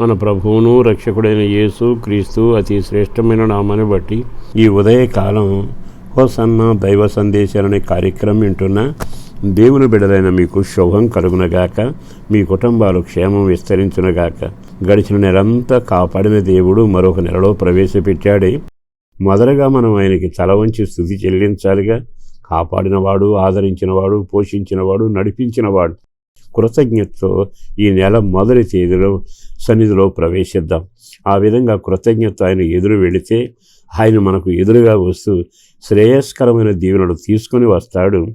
మన ప్రభువును రక్షకుడైన యేసు క్రీస్తు అతి శ్రేష్టమైన నామాన్ని బట్టి ఈ ఉదయకాలం హోసన్న దైవ సందేశాలనే కార్యక్రమం వింటున్న. దేవుని బిడలైన మీకు శుభం కలుగునగాక మీ కుటుంబాలు క్షేమం విస్తరించునగాక గడిచిన నెలంతా కాపాడిన దేవుడు మరొక నెలలో ప్రవేశపెట్టాడే. మొదటగా మనం ఆయనకి తల వంచి స్థుతి చెల్లించాలిగా. కాపాడినవాడు ఆదరించినవాడు పోషించినవాడు నడిపించినవాడు. కృతజ్ఞతతో ఈ నెల మొదటి తేదీలో సన్నిధిలో ప్రవేశిద్దాం. ఆ విధంగా కృతజ్ఞత ఆయన ఎదురు వెళితే ఆయన మనకు ఎదురుగా వస్తూ శ్రేయస్కరమైన దీవెనలు తీసుకొని వస్తాడు.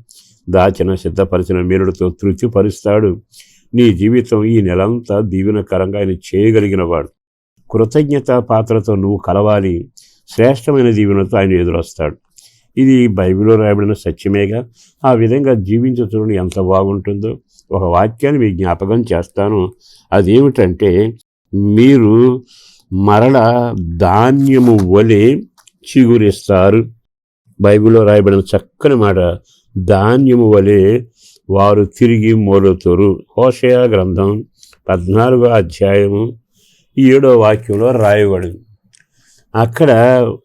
దాచిన సిద్ధపరిచిన మీరులతో తృప్తిపరుస్తాడు. నీ జీవితం ఈ నెలంతా దీవెనకరంగా ఆయన చేయగలిగినవాడు. కృతజ్ఞత పాత్రతో నువ్వు కలవాలి. శ్రేష్టమైన దీవెనతో ఆయన ఎదురొస్తాడు. ఇది బైబిల్లో రాయబడిన సత్యమేగా. ఆ విధంగా జీవించడం ఎంత బాగుంటుందో ఒక వాక్యాన్ని మీ జ్ఞాపకం చేస్తాను. అదేమిటంటే మీరు మరల ధాన్యము వలె చిగురిస్తారు. బైబిల్లో రాయబడిన చక్కని మాట ధాన్యము వలె వారు తిరిగి మొలుతురు. హోషయ గ్రంథం పద్నాలుగో అధ్యాయము ఏడో వాక్యంలో రాయబడింది. అక్కడ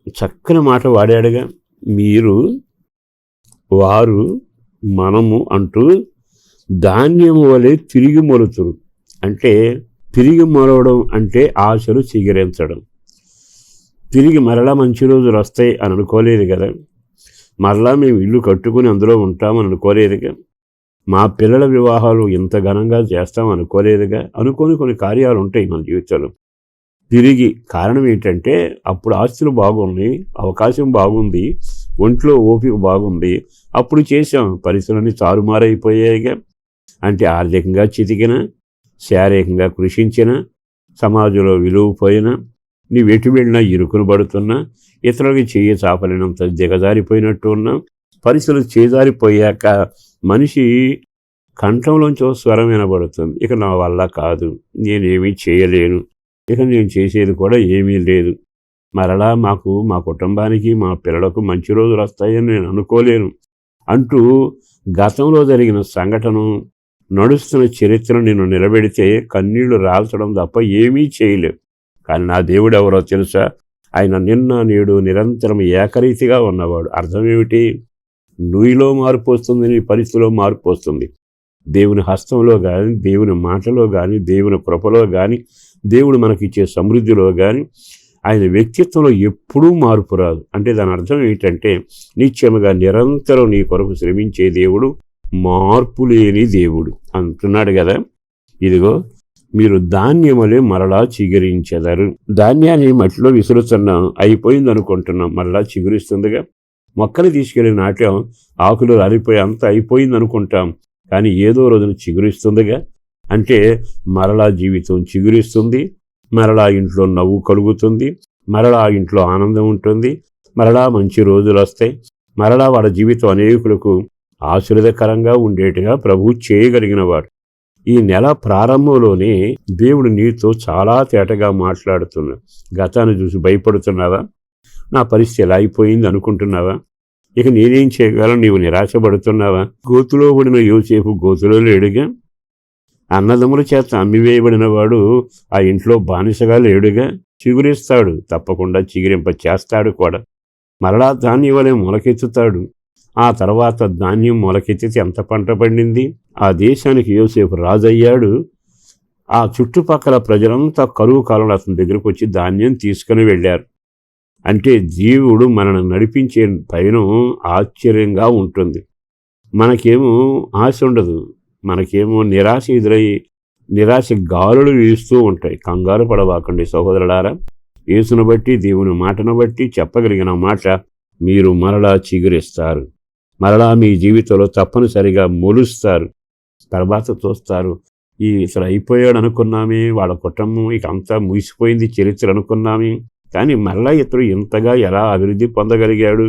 చక్కని మాట వాడాడుగా. మీరు వారు మనము అంటూ ధాన్యము వలె తిరిగి మొలుతురు. అంటే తిరిగి మొలవడం అంటే ఆశలు చిగిరించడం. తిరిగి మరలా మంచి రోజులు వస్తాయి అని అనుకోలేదు కదా. మరలా మేము ఇల్లు కట్టుకుని అందులో ఉంటామని అనుకోలేదుగా మా పిల్లల వివాహాలు ఇంత ఘనంగా చేస్తాం అనుకోలేదుగా అనుకోని కొన్ని కార్యాలు ఉంటాయి మన జీవితంలో. తిరిగి కారణం ఏంటంటే అప్పుడు ఆస్తులు బాగున్నాయి అవకాశం బాగుంది ఒంట్లో ఓపిక బాగుంది. అప్పుడు చేసాం పరిస్థితులన్నీ తారుమారైపోయాయిగా. అంటే ఆర్థికంగా చితికిన శారీరకంగా కృషించిన సమాజంలో విలువ పోయినా నీవు ఎటు వెళ్ళినా ఇరుకును పడుతున్నా ఇతరులకి చెయ్యి చాపలేనంత దిగజారిపోయినట్టు ఉన్నా పరిస్థితులు చేజారిపోయాక మనిషి కంఠంలోంచి స్వరం వినబడుతుంది. ఇక నా వల్ల కాదు. నేనేమీ చేయలేను. ఇక నేను చేసేది కూడా ఏమీ లేదు. మరలా మాకు మా కుటుంబానికి మా పిల్లలకు మంచి రోజులు వస్తాయని నేను అనుకోలేను. అంటూ గతంలో జరిగిన సంఘటన నడుస్తున్న చరిత్రను నేను నిలబెడితే కన్నీళ్ళు రాల్చడం తప్ప ఏమీ చేయలేవు. కానీ నా దేవుడు ఎవరో తెలుసా? ఆయన నిన్న నేడు నిరంతరం ఏకరీతిగా ఉన్నవాడు. అర్థం ఏమిటి నుయ్యిలో మార్పు వస్తుంది నీ పరిస్థితిలో మార్పు వస్తుంది. దేవుని హస్తంలో కానీ దేవుని మాటలో కానీ దేవుని కృపలో కానీ దేవుడు మనకిచ్చే సమృద్ధిలో కానీ ఆయన వ్యక్తిత్వంలో ఎప్పుడూ మార్పు రాదు. అంటే దాని అర్థం ఏంటంటే నిత్యముగా నిరంతరం నీ కొరకు శ్రమించే దేవుడు మార్పు లేని దేవుడు అంటున్నాడు కదా. ఇదిగో మీరు ధాన్యములే మరలా చిగురించెదరు. ధాన్యాన్ని మట్టిలో విసురుతున్నాం అయిపోయింది అనుకుంటున్నాం మరలా చిగురిస్తుందిగా. మొక్కలు తీసుకెళ్ళి నాట్యం ఆకులు రాలిపోయి అంతా అయిపోయింది అనుకుంటాం కానీ ఏదో రోజున చిగురిస్తుందిగా. అంటే మరలా జీవితం చిగురిస్తుంది మరలా ఇంట్లో నవ్వు కలుగుతుంది మరలా ఇంట్లో ఆనందం ఉంటుంది మరలా మంచి రోజులు వస్తాయి మరలా వాళ్ళ జీవితం అనేకులకు ఆశీర్వదకరంగా ఉండేట్టుగా ప్రభు చేయగలిగినవాడు. ఈ నెల ప్రారంభంలోనే దేవుడు నీతో చాలా తేటగా మాట్లాడుతున్నాడు గతాన్ని చూసి భయపడుతున్నావా? నా పరిస్థితి ఎలా అయిపోయింది అనుకుంటున్నావా? ఇక నేనేం చేయగలను? నీవు నిరాశపడుతున్నావా? గోతులో పడిన యోసేపు గోతులో లేడుగా అన్నదమ్ముల చేత అమ్మివేయబడిన వాడు ఆ ఇంట్లో బానిసగా లేడుగా చిగురిస్తాడు. తప్పకుండా చిగురింప చేస్తాడు కూడా. మరలా ధాన్యం వలె మొలకెత్తుతాడు. ఆ తర్వాత ధాన్యం మొలకెత్తితే ఎంత పంట పండింది? ఆ దేశానికి యోసేపు రాజయ్యాడు. ఆ చుట్టుపక్కల ప్రజలంతా కరువు కాలంలో అతని దగ్గరకు వచ్చి ధాన్యం తీసుకుని వెళ్ళారు. అంటే జీవుడు మనల్ని నడిపించే పయనం ఆశ్చర్యంగా ఉంటుంది. మనకేమో ఆశ ఉండదు. మనకేమో నిరాశ ఎదురై నిరాశ గాలులు వీస్తూ ఉంటాయి. కంగారు పడవాకండి సహోదరులారా. యేసును బట్టి దేవుని మాటను బట్టి చెప్పగలిగిన మాట మీరు మరలా చిగురిస్తారు. మరలా మీ జీవితంలో తప్పనిసరిగా మొలుస్తారు. తర్వాత చూస్తారు ఈ ఇతను అయిపోయాడు అనుకున్నామే వాళ్ళ కుటుంబం ఇక అంతా ముగిసిపోయింది చరిత్ర అనుకున్నామే. కానీ మరలా ఇతడు ఇంతగా ఎలా అభివృద్ధి పొందగలిగాడు?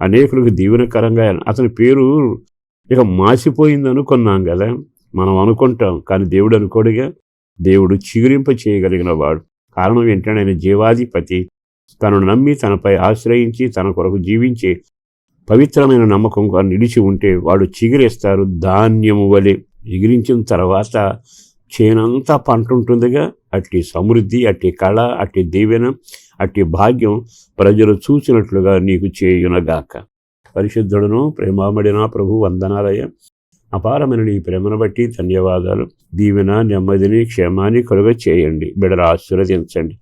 అనేకులకు దీవెనకరంగా అతని పేరు ఇక మాసిపోయింది అనుకున్నాం కదా. మనం అనుకుంటాం కానీ దేవుడు అనుకోడుగా. దేవుడు చిగురింప చేయగలిగిన వాడు. కారణం ఏంటంటే ఆయన జీవాధిపతి తనను నమ్మి తనపై ఆశ్రయించి తన కొరకు జీవించే పవిత్రమైన నమ్మకం నిలిచి ఉంటే వాడు చిగురేస్తారు ధాన్యము వలె. ఎగిరించిన తర్వాత చేనంతా పంట ఉంటుందిగా. అట్టి సమృద్ధి అట్టి కళ అట్టి దీవెన అట్టి భాగ్యం ప్రజలు చూసినట్లుగా నీకు చేయునగాక. పరిశుద్ధుడును ప్రేమామడిన ప్రభు వందనాలయ అపారమైన నీ ప్రేమను బట్టి ధన్యవాదాలు. దీవెన నెమ్మదిని క్షేమాన్ని కలుగ చేయండి. బిడల ఆశీర్వదించండి.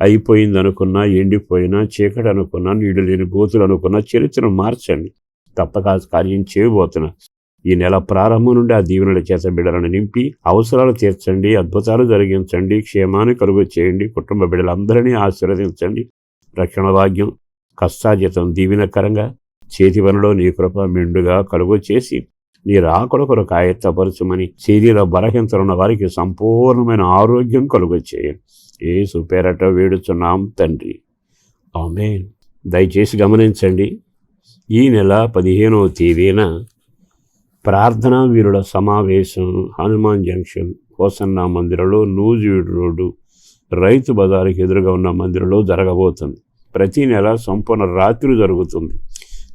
అయిపోయింది అనుకున్నా ఎండిపోయినా చీకటి అనుకున్నా నీడు లేని గోతులు అనుకున్నా చరిత్రను మార్చండి. తప్పక కార్యం చేయబోతున్నా ఈ నెల ప్రారంభం నుండి ఆ దీవెనల చేత బిడ్డలను నింపి అవసరాలు తీర్చండి అద్భుతాలు జరిగించండి క్షేమాన్ని కలుగు చేయండి కుటుంబ బిడ్డలందరినీ ఆశీర్వదించండి. రక్షణ భాగ్యం కష్టాజీతం దీవెనకరంగా చేతి పనిలో నీ కృప మెండుగా కలుగు చేసి నీ రాకడ కొరకు ఆయత్తపరచుమని శరీర బలహీనతలున్న వారికి సంపూర్ణమైన ఆరోగ్యం కలుగొచ్చేయండి చేయండి ఏ సుపేరట వేడుచున్నాం తండ్రి. ఆమె దయచేసి గమనించండి ఈ నెల పదిహేనవ తేదీన ప్రార్థనా వీరుల సమావేశం హనుమాన్ జంక్షన్ హోసన్న మందిరంలో నూజివీడు రోడ్డు రైతు బజారుకి ఎదురుగా ఉన్న మందిరంలో జరగబోతుంది. ప్రతి నెల సంపూర్ణ రాత్రి జరుగుతుంది.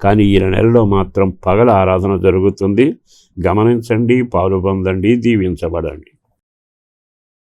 కానీ ఈ నెలలో మాత్రం పగల ఆరాధన జరుగుతుంది. గమనించండి పాలు పొందండి దీవించబడండి.